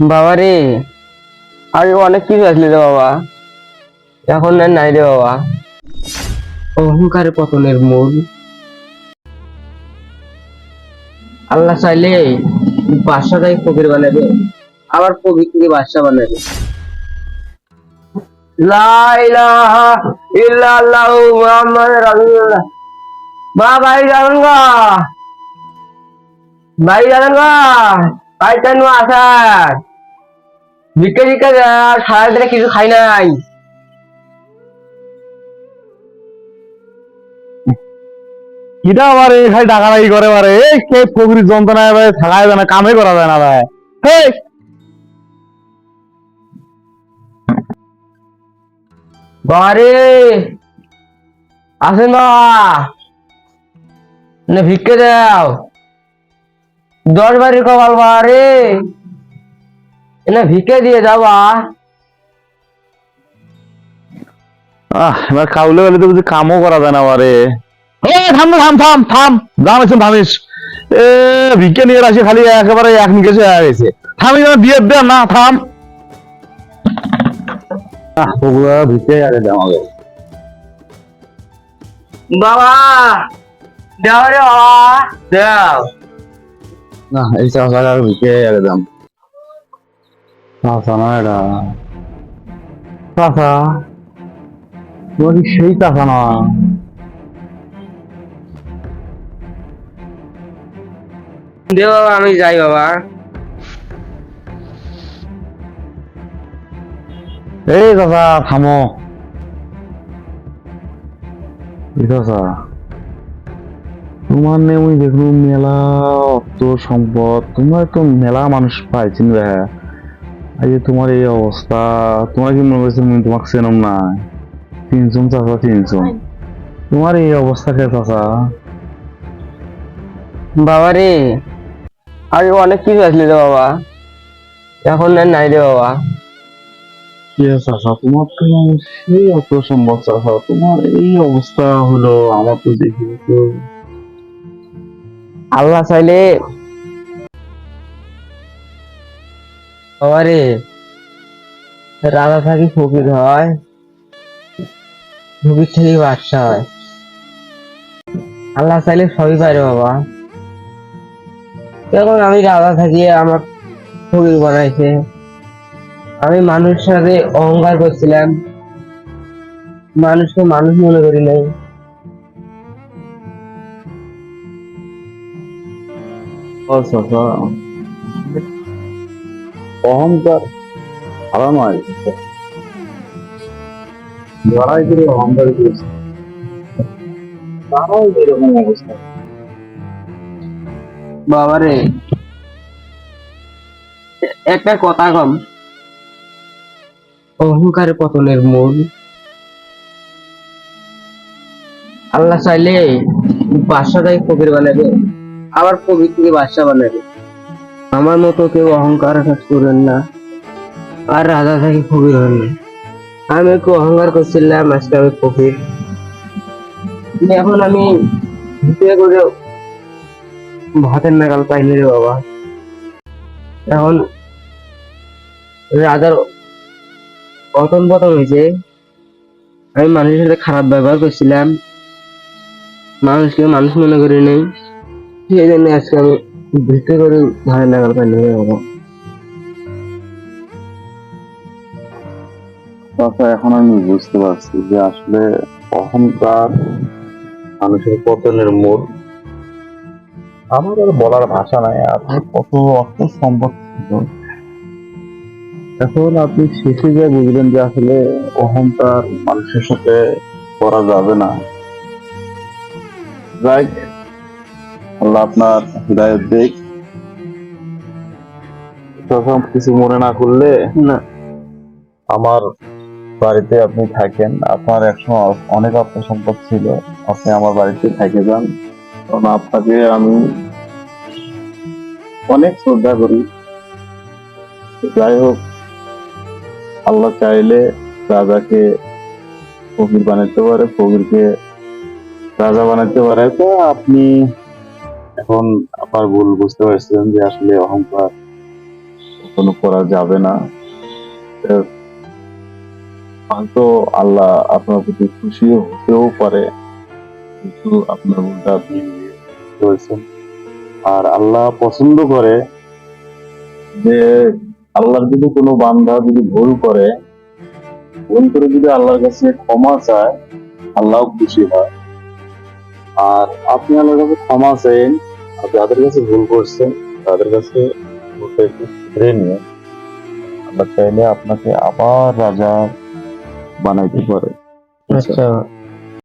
বাবা রে, আগে অনেক কিছু আসলে রে বাবা। এখন আর নাই রে বাবা। অহংকারে পতনের মূল। আল্লাহ চাইলে বাদশাটাই ফকির বানাবে, আবার ফকিরকে বাদশা বানাবে। লা ইলাহা ইল্লাল্লাহু মুহাম্মাদুর রাসূলুল্লাহ। মা ভাই গা ভাই যাবেন গা ভাই কেন আসার? ভিক্ষে ভিক্ষে সারাদিনে কিছু খাই নাই। কিটা আবার এই খালি ডাকাডাকি করে বারে। এই কে ফকরির যন্ত্রণায় ভাই থাকায় যায় না কামে করা যায় না ভাই। হেই! বারে! আসেন বাবা। না ভিক্ষে দাও। দশ বাড়ির কপাল বারে। না ভিক্ষে দিয়ে যাবা। আহ এবার কাউলে গেলে তো বুঝি কামও করা যায় না বারে এ থাম থাম থাম থাম দাম এসে থামিস এ ভিক্ষে নিয়ে আসি খালি একেবারে এক নিকেশে হয়ে গেছে। থামি যেন দিয়ে দে না থাম। আহ বগুড়া ভিক্ষে আগে দাম আগে বাবা দাও রে বাবা দাও না এই চাষা আগে ভিক্ষে আগে দাম চাষা না এটা চাষা তোমার সেই চাষা না দে বাবা আমি যাই বাবা এই চাচা থামো এই তোমার নে মুই দেখলুম মেলা অর্থ সম্পদ তোমার তো মেলা মানুষ পাই পাইছেন রে আজ তোমার এই অবস্থা। তোমার কি মনে করছে মুই তোমাকে চেনম না তিনজন চাচা তিনজন। তোমার এই অবস্থা কে চাচা? বাবা রে আগে অনেক কিছু আসলে রে বাবা। এখন আর নাই রে বাবা। কি চাচা? তোমার তো সেই সম্পদ চাচা। তোমার এই অবস্থা হলো আমার তো দেখি তো। আল্লাহ চাইলে বাবা রে রাজা থাকি ফকির হয়। ফকির থেকে বাদশা হয়। আল্লাহ চাইলে সবই পারে বাবা। এখন আমি রাজা থাকি, আমার ফকির বানাইছে। আমি মানুষের সাথে অহংকার করছিলাম। মানুষকে মানুষ মনে করি নাই। আচ্ছা আচ্ছা অহংকার নয়। যারাই করে অহংকার করেছে। তারাও এরকম অবস্থা। বাবারে, একটা কথা কম। অহংকারে পতনের মূল। আল্লাহ চাইলে বাদশাটাই ফকির বানাবে, আবার ফকির থেকে বাদশা বানাবে। আমার মতো কেউ অহংকার করেন না। আর রাজা থেকে ফকির হন আমি একটু অহংকার করছিলাম, আজকে আমি ফকির। এখন আমি করে ভাতের নাগাল পাইনি রে বাবা। এখন রাজার পতন পতন হয়েছে। আমি মানুষের সাথে খারাপ ব্যবহার করছিলাম। মানুষকে মানুষ মনে করি নেই। সেই জন্য আজকে আমি বাবা। এখন আমি বুঝতে পারছি যে আসলে অহংকার মানুষের পতনের মূল আমার আর বলার ভাষা নাই আপনার কত অর্থ সম্পদ এখন আপনি শেষে যে বুঝলেন যে আসলে অহংকার মানুষের সাথে করা যাবে না। যাই আল্লাহ আপনার হৃদায়ত দেখ তখন কিছু মনে না করলে না। আমার বাড়িতে আপনি থাকেন। আপনার একসময় অনেক আত্মসম্পদ ছিল। আপনি আমার বাড়িতে থেকে যান। কারণ আপনাকে আমি অনেক শ্রদ্ধা করি। যাই হোক আল্লাহ চাইলে রাজাকে ফকির বানাতে পারে ফকিরকে রাজা বানাতে পারে। তো আপনি এখন আপনার ভুল বুঝতে পারছেন যে আসলে অহংকার কখনো করা যাবে না। হয়তো আল্লাহ আপনার প্রতি খুশি হতেও পারে, কিন্তু আপনার ভুলটা আপনি আর আল্লাহ পছন্দ করে যে আল্লাহর যদি কোনো বান্ধা যদি ভুল করে ভুল করে যদি আল্লাহর কাছে ক্ষমা চায় আল্লাহ খুশি হয়। আর আপনি আল্লাহর কাছে ক্ষমা চাইন যাদের কাছে ভুল করছেন তাদের কাছে ভুলটা একটু ফিরে নিয়ে আল্লাহ চাইলে আপনাকে আবার রাজা বানাইতে পারে আচ্ছা